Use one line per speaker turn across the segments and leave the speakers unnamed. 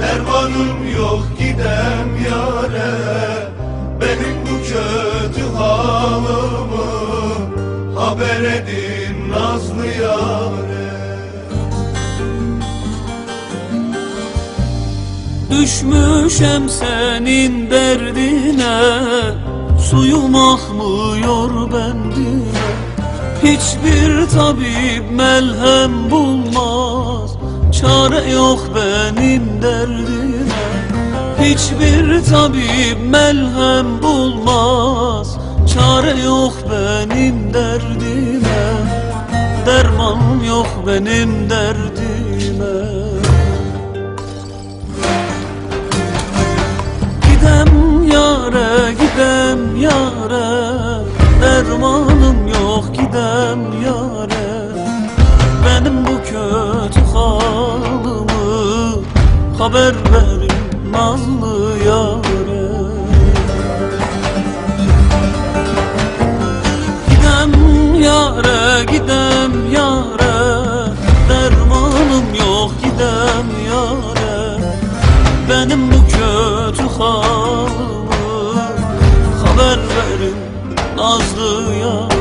dermanım yok gidem yare Benim bu kötü halımı haber edin nazlı yare
Düşmüşem senin derdine Suyum akmıyor bendine. Hiçbir tabip melhem bulmaz Çare yok benim derdime. Hiçbir tabip melhem bulmaz. Çare yok benim derdime. Derman yok benim derdime. Gidem yare, gidem yare Dermanım yok gidem yare Benim bu kötü Haber verin nazlı yare Gidem yare, gidem yare Dermanım yok gidem yare benim bu kötü halımı Haber verin nazlı yare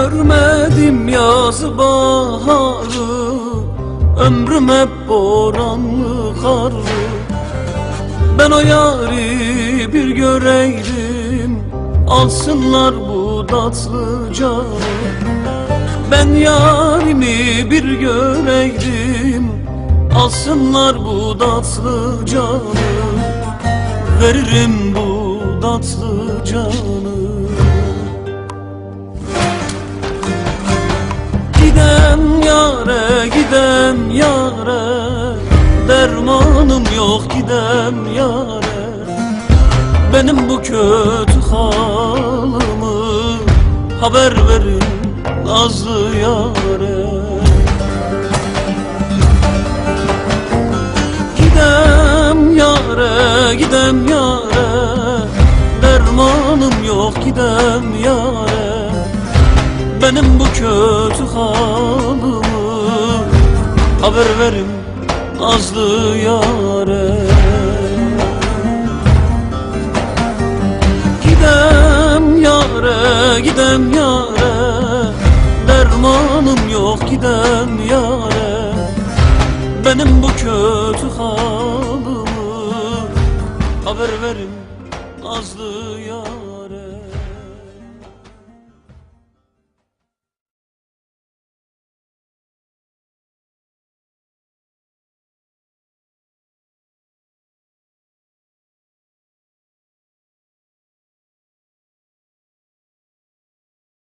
Görmedim yaz baharı Ömrüm hep boranlı karlı. Ben o yari bir göreydim Alsınlar bu tatlı canı. Ben yarimi bir göreydim Alsınlar bu tatlı canı. Veririm bu tatlı canı gidem yare Dermanım yok gidem yare Benim bu kötü halımı Haber verin nazlı yare Gidem yare, gidem yare Dermanım yok gidem yare benim bu kötü halımı Haber verin nazlı yare. Gidem yare, gidem yare. Dermanım yok gidem yare. Benim bu kötü halımı Haber verin nazlı yare